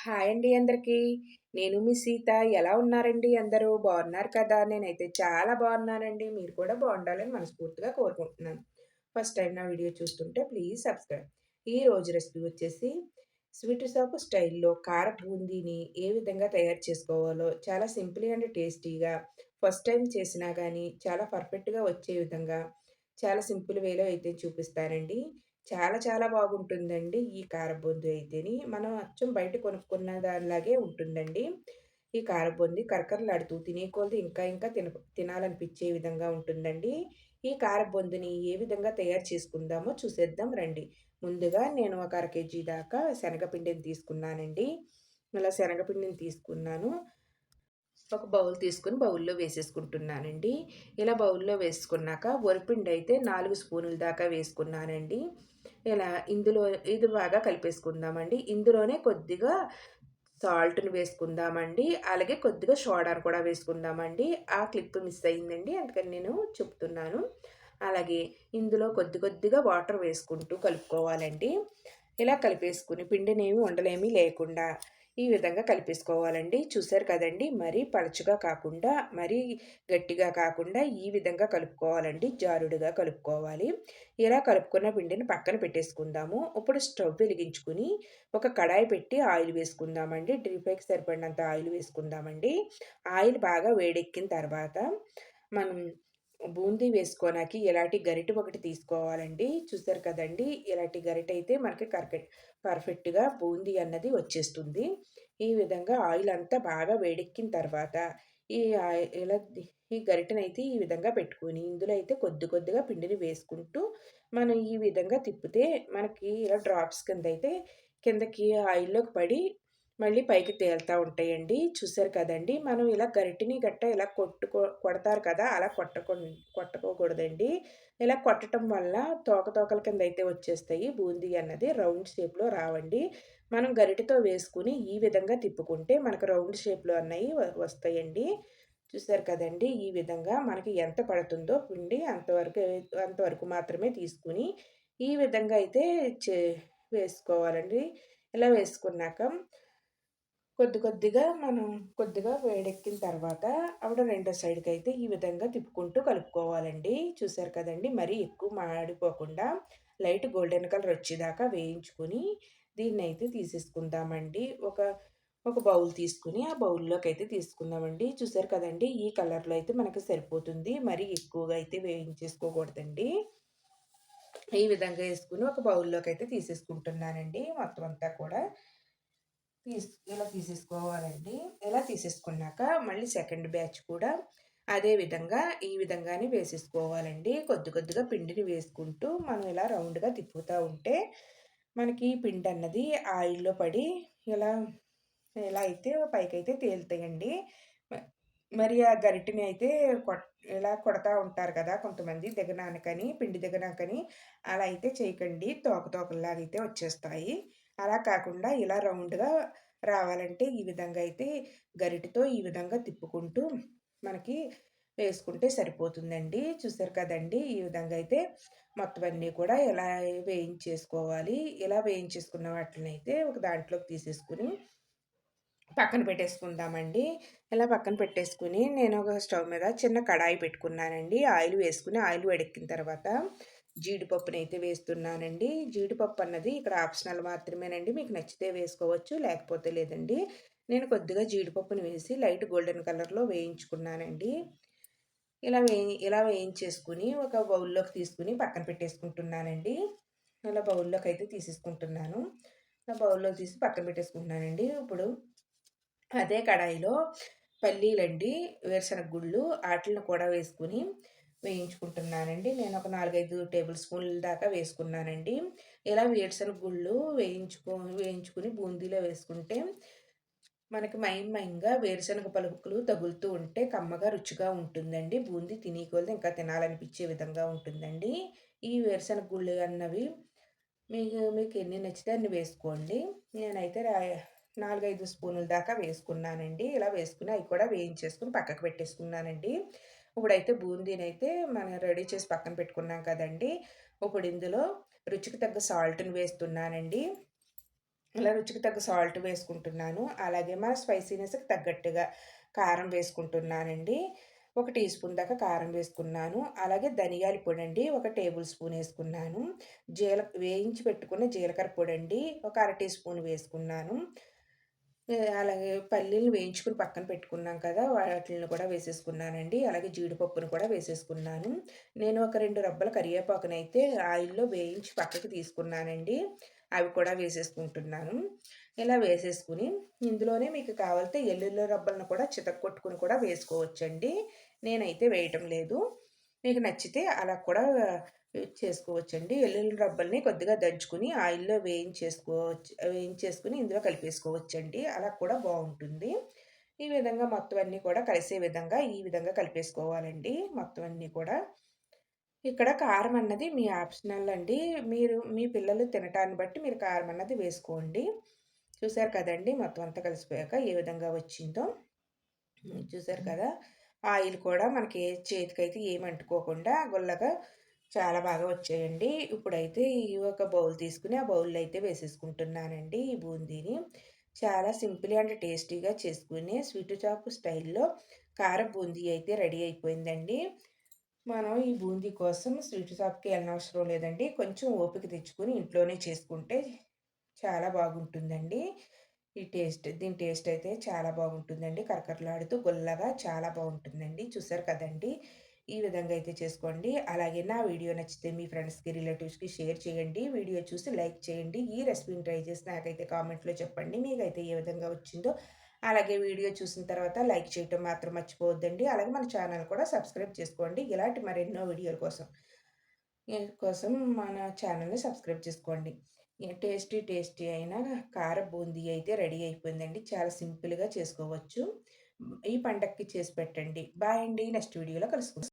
Hi అండి అందరికీ. నేను మీ సీత. ఎలా ఉన్నారండి అందరూ? బాగున్నారు కదా! నేనైతే చాలా బాగున్నానండి. మీరు కూడా బాగుండాలని మనస్ఫూర్తిగా కోరుకుంటున్నాను. ఫస్ట్ టైం నా వీడియో చూస్తుంటే ప్లీజ్ సబ్స్క్రైబ్. ఈ రోజు రెసిపీ వచ్చేసి స్వీట్ షాప్ స్టైల్‌లో కారపు బూందీని ఏ విధంగా తయారు చేసుకోవాలో చాలా సింపుల్ అండ్ టేస్టీగా ఫస్ట్ టైం చేసినా కానీ చాలా పర్ఫెక్ట్‌గా వచ్చే విధంగా చాలా సింపుల్ వేలో అయితే చూపిస్తానండి. చాలా చాలా బాగుంటుందండి ఈ కారబొందు అయితేని. మనం అచ్చం బయట కొనుక్కున్న దానిలాగే ఉంటుందండి. ఈ కారబొంది కరకరలాడుతూ తినే కొలది ఇంకా ఇంకా తిన తినాలనిపించే విధంగా ఉంటుందండి. ఈ కారబొందుని ఏ విధంగా తయారు చేసుకుందామో చూసేద్దాం రండి. ముందుగా నేను ఒక అర కేజీ దాకా శనగపిండిని తీసుకున్నానండి. ఇలా శనగపిండిని తీసుకున్నాను. ఒక బౌల్ తీసుకొని బౌల్‌లో వేసేసుకుంటున్నానండి. ఇలా బౌల్‌లో వేసుకున్నాక వరిపిండి అయితే నాలుగు స్పూనుల దాకా వేసుకున్నానండి. ఇలా ఇందులో ఇది బాగా కలిపేసుకుందామండి. ఇందులోనే కొద్దిగా సాల్ట్‌ని వేసుకుందామండి. అలాగే కొద్దిగా సోడాను కూడా వేసుకుందామండి. ఆ క్లిప్ మిస్ అయిందండి. అందుకని నేను చెప్తున్నాను. అలాగే ఇందులో కొద్ది కొద్దిగా వాటర్ వేసుకుంటూ కలుపుకోవాలండి. ఇలా కలిపేసుకుని పిండినేమి ఉండలేమీ లేకుండా ఈ విధంగా కలిపేసుకోవాలండి. చూసారు కదండి. మరీ పలచగా కాకుండా మరీ గట్టిగా కాకుండా ఈ విధంగా కలుపుకోవాలండి. జారుడుగా కలుపుకోవాలి. ఇలా కలుపుకున్న పిండిని పక్కన పెట్టేసుకుందాము. ఇప్పుడు స్టవ్ వెలిగించుకుని ఒక కడాయి పెట్టి ఆయిల్ వేసుకుందామండి. డీప్ ఫ్రైకి సరిపడినంత ఆయిల్ వేసుకుందామండి. ఆయిల్ బాగా వేడెక్కిన తర్వాత మనం బూందీ వేసుకోవడానికి ఇలాంటి గరిటె ఒకటి తీసుకోవాలండి. చూసారు కదండి ఇలాంటి గరిటె అయితే మనకి కరెక్ట్ పర్ఫెక్ట్గా బూందీ అన్నది వచ్చేస్తుంది. ఈ విధంగా ఆయిల్ అంతా బాగా వేడెక్కిన తర్వాత ఈ ఇలా ఈ గరిటెనైతే ఈ విధంగా పెట్టుకుని ఇందులో అయితే కొద్ది కొద్దిగా పిండిని వేసుకుంటూ మనం ఈ విధంగా తిప్పితే మనకి ఇలా డ్రాప్స్ కింద అయితే కిందకి ఆయిల్లోకి పడి మళ్ళీ పైకి తేలుతూ ఉంటాయండి. చూసారు కదండి? మనం ఇలా గరిటిని గట్ట ఇలా కొట్టుకో కొడతారు కదా? అలా కొట్టకూ కొట్టుకోకూడదండి. ఇలా కొట్టడం వల్ల తోక తోకల కింద అయితే వచ్చేస్తాయి బూందీ అన్నది రౌండ్ షేప్లో రావండి. మనం గరిటితో వేసుకుని ఈ విధంగా తిప్పుకుంటే మనకు రౌండ్ షేప్లో అన్నవి వస్తాయండి. చూసారు కదండి? ఈ విధంగా మనకి ఎంత పడుతుందో పిండి అంతవరకు అంతవరకు మాత్రమే తీసుకుని ఈ విధంగా అయితే చే వేసుకోవాలండి. ఇలా వేసుకున్నాక కొద్ది కొద్దిగా మనం కొద్దిగా వేడెక్కిన తర్వాత ఆవిడ రెండో సైడ్కి అయితే ఈ విధంగా తిప్పుకుంటూ కలుపుకోవాలండి. చూసారు కదండి మరీ ఎక్కువ మాడిపోకుండా లైట్ గోల్డెన్ కలర్ వచ్చేదాకా వేయించుకొని దీన్ని అయితే తీసేసుకుందామండి. ఒక ఒక బౌల్ తీసుకుని ఆ బౌల్లోకి అయితే తీసుకుందామండి. చూసారు కదండి ఈ కలర్లో అయితే మనకు సరిపోతుంది. మరి ఎక్కువగా అయితే వేయించేసుకోకూడదండి. ఈ విధంగా వేసుకుని ఒక బౌల్లోకి అయితే తీసేసుకుంటున్నానండి. మొత్తం అంతా కూడా తీసు ఇలా తీసేసుకోవాలండి. ఇలా తీసేసుకున్నాక మళ్ళీ సెకండ్ బ్యాచ్ కూడా అదే విధంగా ఈ విధంగానే వేసేసుకోవాలండి. కొద్ది కొద్దిగా పిండిని వేసుకుంటూ మనం ఇలా రౌండ్గా తిప్పుతూ ఉంటే మనకి పిండి అన్నది ఆయిల్లో పడి ఇలా ఇలా అయితే పైకైతే తేలుతాయండి. మరి ఆ గరిటిని అయితే కొట్ ఇలా కొడతా ఉంటారు కదా కొంతమంది దిగనానకని పిండి దిగనాకని అలా అయితే చేయకండి. తోక తోకలాగా అయితే వచ్చేస్తాయి. అలా కాకుండా ఇలా రౌండ్గా రావాలంటే ఈ విధంగా అయితే గరిటితో ఈ విధంగా తిప్పుకుంటూ మనకి వేసుకుంటే సరిపోతుందండి. చూసారు కదండి! ఈ విధంగా అయితే మొత్తం అన్నీ కూడా ఇలా వేయించేసుకోవాలి ఇలా వేయించేసుకున్న వాటిని అయితే ఒక దాంట్లోకి తీసేసుకుని పక్కన పెట్టేసుకుందామండి. ఇలా పక్కన పెట్టేసుకుని నేను ఒక స్టవ్ మీద చిన్న కడాయి పెట్టుకున్నానండి. ఆయిల్ వేసుకుని ఆయిల్ వేడెక్కిన తర్వాత జీడిపప్పుని అయితే వేస్తున్నానండి. జీడిపప్పు అన్నది ఇక్కడ ఆప్షనల్ మాత్రమేనండి. మీకు నచ్చితే వేసుకోవచ్చు లేకపోతే లేదండి. నేను కొద్దిగా జీడిపప్పుని వేసి లైట్ గోల్డెన్ కలర్లో వేయించుకున్నానండి. ఇలా వే ఇలా వేయించేసుకుని ఒక బౌల్లోకి తీసుకుని పక్కన పెట్టేసుకుంటున్నానండి. ఇలా బౌల్లోకి అయితే తీసేసుకుంటున్నాను. ఇలా బౌల్లో తీసి పక్కన పెట్టేసుకుంటున్నానండి. ఇప్పుడు అదే కడాయిలో పల్లీలండి వేరుశనగ గుళ్ళు వాటిని కూడా వేసుకుని వేయించుకుంటున్నానండి. నేను ఒక నాలుగైదు టేబుల్ స్పూన్ల దాకా వేసుకున్నానండి. ఇలా వేరుశనగ గుళ్ళు వేయించుకో వేయించుకుని బూందీలో వేసుకుంటే మనకి మైన్ మైన్గా వేరుశనగ పలుకులు తగులుతూ ఉంటే కమ్మగా రుచిగా ఉంటుందండి. బూందీ తినే ఇంకా తినాలనిపించే విధంగా ఉంటుందండి. ఈ వేరుశనగ గుళ్ళు అన్నవి మీకు మీకు ఎన్ని నచ్చితే అన్ని వేసుకోండి. నేనైతే నాలుగైదు స్పూన్ల దాకా వేసుకున్నానండి. ఇలా వేసుకుని అవి కూడా వేయించేసుకుని పక్కకు పెట్టేసుకున్నానండి. ఇప్పుడైతే బూందీని అయితే మనం రెడీ చేసి పక్కన పెట్టుకున్నాం కదండి ఇప్పుడు ఇందులో రుచికి తగ్గ సాల్ట్ని వేస్తున్నానండి ఇలా రుచికి తగ్గ సాల్ట్ వేసుకుంటున్నాను. అలాగే మన స్పైసీనెస్‌కి తగ్గట్టుగా కారం వేసుకుంటున్నానండి. ఒక టీ స్పూన్ దాకా కారం వేసుకున్నాను. అలాగే ధనియాల పొడండి ఒక టేబుల్ స్పూన్ వేసుకున్నాను. జీల వేయించి పెట్టుకున్న జీలకర్ర పొడండి ఒక అర టీ స్పూన్ వేసుకున్నాను. అలాగే పల్లీలు వేయించుకుని పక్కన పెట్టుకున్నాం కదా! వాటిల్ని కూడా వేసేసుకున్నానండి. అలాగే జీడిపప్పును కూడా వేసేసుకున్నాను. నేను ఒక రెండు రబ్బల కరివేపాకునైతే ఆయిల్‌లో వేయించి పక్కకి తీసుకున్నానండి. అవి కూడా వేసేసుకుంటున్నాను. ఇలా వేసేసుకుని ఇందులోనే మీకు కావాలితే ఎల్లుల్లో రబ్బలను కూడా చితక్కొట్టుకొని కూడా వేసుకోవచ్చండి. నేనైతే వేయటం లేదు. మీకు నచ్చితే అలా కూడా చేసుకోవచ్చండి. ఎల్లుల్లి రబ్బల్ని కొద్దిగా దంచుకుని ఆయిల్‌లో వేయించేసుకోవచ్చు వేయించేసుకుని ఇందులో కలిపేసుకోవచ్చండి. అలా కూడా బాగుంటుంది ఈ విధంగా మొత్తం అన్నీ కూడా కలిసే విధంగా ఈ విధంగా కలిపేసుకోవాలండి మొత్తం అన్నీ కూడా. ఇక్కడ కారం అన్నది మీ ఆప్షనల్ అండి. మీరు మీ పిల్లలు తినటాన్ని బట్టి మీరు కారం అన్నది వేసుకోండి. చూసారు కదండి మొత్తం అంతా కలిసిపోయాక ఏ విధంగా వచ్చిందో. చూసారు కదా! ఆయిల్ కూడా మనకి చేతికైతే ఏమి అంటుకోకుండా గుల్లగా చాలా బాగా వచ్చాయండి. ఇప్పుడైతే ఈ ఒక బౌల్ తీసుకుని ఆ బౌల్‌లో అయితే వేసేసుకుంటున్నానండి ఈ బూందీని. చాలా సింపుల్ అండ్ టేస్టీగా చేసుకునే స్వీట్ చాప్ స్టైల్‌లో కార బూందీ అయితే రెడీ అయిపోయిందండి. మనం ఈ బూందీ కోసం స్వీట్ షాప్‌కి వెళ్ళనవసరం లేదండి. కొంచెం ఓపిక తెచ్చుకొని ఇంట్లోనే చేసుకుంటే చాలా బాగుంటుందండి. ఈ టేస్ట్ దీని టేస్ట్ అయితే చాలా బాగుంటుందండి. కరకరలాడుతూ గుల్లగా చాలా బాగుంటుందండి. చూసారు కదండీ! ఈ విధంగా అయితే చేసుకోండి. అలాగే నా వీడియో నచ్చితే మీ ఫ్రెండ్స్‌కి, రిలేటివ్స్‌కి షేర్ చేయండి. వీడియో చూసి లైక్ చేయండి. ఈ రెసిపీని ట్రై చేసి నాకైతే కామెంట్‌లో చెప్పండి. మీకైతే ఏ విధంగా వచ్చిందో. అలాగే వీడియో చూసిన తర్వాత లైక్ చేయటం మాత్రం మర్చిపోవద్దండి. అలాగే మన ఛానల్ కూడా సబ్స్క్రైబ్ చేసుకోండి. ఇలాంటి మరెన్నో వీడియోల కోసం కోసం మన ఛానల్‌ని సబ్స్క్రైబ్ చేసుకోండి. టేస్టీ టేస్టీ అయిన కార బూందీ అయితే రెడీ అయిపోయిందండి. చాలా సింపుల్‌గా చేసుకోవచ్చు. ఈ పండక్కి చేసి పెట్టండి. బాయ్ అండి. నెక్స్ట్ వీడియోలో కలుసుకుందాం.